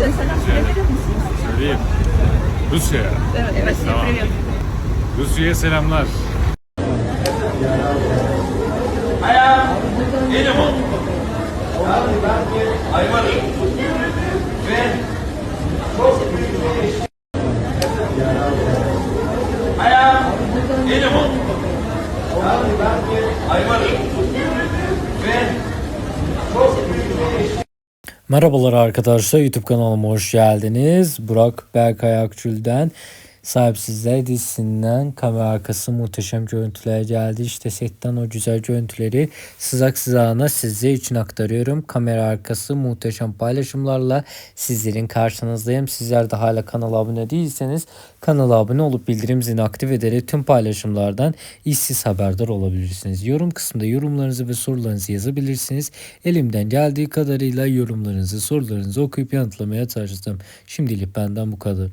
Söyleyeyim. Rusya'ya. Evet, evet. Tamam. Rusya'ya selamlar. Hayal. Elim o. Hayvanım. Ve çok büyük bir iş. Hayal. Ve çok büyük bir iş. Merhabalar arkadaşlar YouTube kanalıma hoş geldiniz. Burak Berkay Akçül'den Sahipsizler dizisinden kamera arkası muhteşem görüntüler geldi. İşte setten o güzel görüntüleri sızak sızağına sizler için aktarıyorum. Kamera arkası muhteşem paylaşımlarla sizlerin karşınızdayım. Sizler de hala kanala abone değilseniz kanala abone olup bildirim zilini aktif ederek tüm paylaşımlardan işsiz haberdar olabilirsiniz. Yorum kısmında yorumlarınızı ve sorularınızı yazabilirsiniz. Elimden geldiği kadarıyla yorumlarınızı, sorularınızı okuyup yanıtlamaya çalıştım. Şimdilik benden bu kadar.